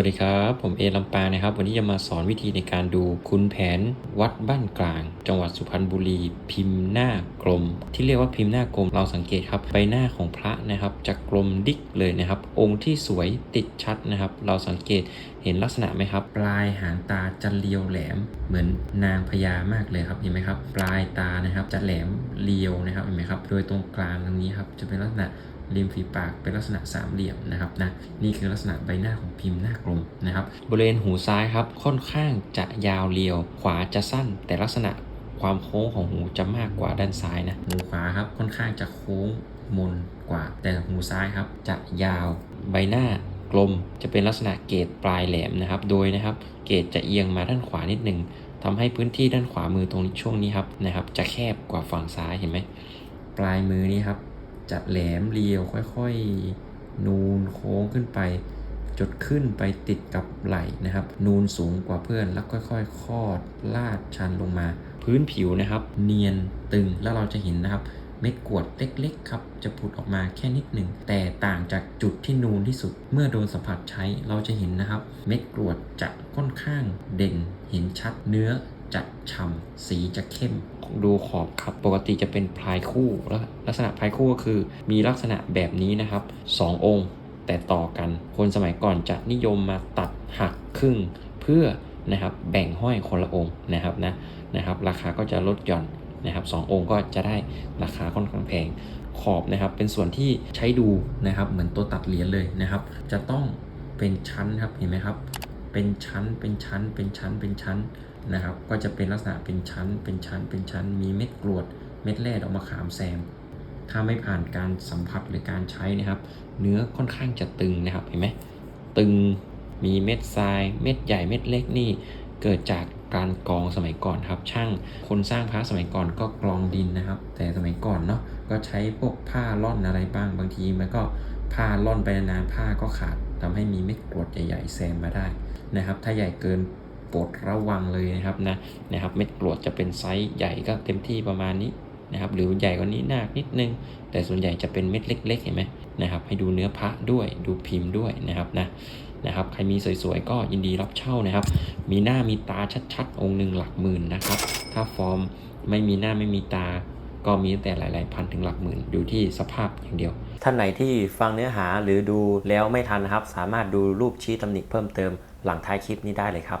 วัสดีครับ ผมเอลำปางนะครับ วันนี้จะมาสอนวิธีในการดูคุณแผนวัดบ้านกลาง จังหวัดสุพรรณบุรี พิมพ์หน้ากลม ที่เรียกว่าพิมพ์หน้ากลมเราสังเกตครับใบหน้าของพระนะครับจะกลมดิกเลยนะครับ องค์ที่สวยติดชัดนะครับ เราสังเกตเห็นลักษณะไหมครับ ปลายหางตาจะเรียวแหลม เหมือนนางพญามากเลยครับเห็นไหมครับ ปลายตานะครับจะแหลมเรียวนะครับเห็นไหมครับ โดยตรงกลางตรงนี้ครับจะเป็นลักษณะ ริมฝีปากเป็นลักษณะสามเหลี่ยมนะครับนะนี่คือลักษณะใบหน้าของพิมพ์หน้ากลมนะครับ บริเวณหูซ้ายครับค่อนข้างจะยาวเรียว ขวาจะสั้น แต่ลักษณะความโค้งของหูจะมากกว่าด้านซ้ายนะหูขวาครับค่อนข้างจะโค้งมนกว่า แต่หูซ้ายครับจะยาวใบหน้ากลมจะเป็นลักษณะเกรดปลายแหลมนะครับ โดยนะครับเกรดจะเอียงมาด้านขวานิดหนึ่งทำให้พื้นที่ด้านขวามือตรงช่วงนี้ครับนะครับ จะแคบกว่าฝั่งซ้ายเห็นไหมปลายมือนี้ครับ จะแหลมเรียวค่อยๆ นูนโค้งขึ้นไป จดขึ้นไปติดกับไหล่นะครับ นูนสูงกว่าเพื่อนแล้วค่อยๆคลอดลาดชันลงมา พื้นผิวนะครับ เนียนตึงแล้วเราจะเห็นนะครับ เม็ดกรวดเล็กๆครับ จะผุดออกมาแค่นิดหนึ่งแต่ต่างจากจุดที่นูนที่สุด เมื่อโดนสัมผัสใช้เราจะเห็นนะครับ เม็ดกรวดจะค่อนข้างเด่นเห็นชัดเนื้อ จะฉ่ำสีจะเข้ม ดูขอบครับ ปกติจะเป็นพลายคู่แล้วลักษณะพลายคู่ก็คือมีลักษณะแบบนี้นะครับสององค์ แต่ต่อกัน คนสมัยก่อนจะนิยมมาตัดหักครึ่ง เพื่อนะครับแบ่งห้อยคนละองค์นะครับนะนะครับ ราคาก็จะลดหย่อนนะครับสององค์ก็จะได้ราคาค่อนข้างแพงขอบนะครับ เป็นส่วนที่ใช้ดูนะครับ เหมือนตัวตัดเหรียญเลยนะครับ จะต้องเป็นชั้นครับเห็นไหมครับ เป็นชั้นเป็นชั้นเป็นชั้นเป็นชั้น นะครับ ก็จะเป็นลักษณะเป็นชั้น เป็นชั้น เป็นชั้น มีเม็ดกรวด เม็ดแร่ออกมาขามแซม ถ้าไม่ผ่านการสัมผัสหรือการใช้นะครับ เนื้อค่อนข้างจะตึงนะครับ เห็นไหม ตึง มีเม็ดทราย เม็ดใหญ่ เม็ดเล็กนี่ เกิดจากการกรองสมัยก่อนครับ ช่าง คนสร้างพระสมัยก่อนก็กรองดินนะครับ แต่สมัยก่อนเนาะ ก็ใช้พวกผ้าล่อนอะไรบ้าง บางทีมันก็ผ้าล่อนไปนานผ้าก็ขาดทำให้มีเม็ดกรวดใหญ่ๆแซมมาได้นะครับ ถ้าใหญ่เกิน โปรดระวังเลยนะครับนะนะครับเม็ดกรวดจะเป็นไซส์ใหญ่ก็เต็มที่ประมาณนี้นะครับหรือใหญ่กว่านี้หนาคนิดนึง แต่ส่วนใหญ่จะเป็นเม็ดเล็กๆเห็นไหมนะครับให้ดูเนื้อพระด้วยดูพิมพ์ด้วยนะครับนะนะครับใครมีสวยๆก็ยินดีรับเช่านะครับ มีหน้ามีตาชัดๆ องค์หนึ่งหลักหมื่นนะครับ ถ้าฟอร์มไม่มีหน้าไม่มีตา ก็มีแต่หลายๆพันถึงหลักหมื่นอยู่ที่สภาพอย่างเดียว ท่านไหนที่ฟังเนื้อหาหรือดูแล้วไม่ทันนะครับ สามารถดูรูปชี้ตำหนิเพิ่มเติม หลังท้ายคลิปนี้ได้เลยครับ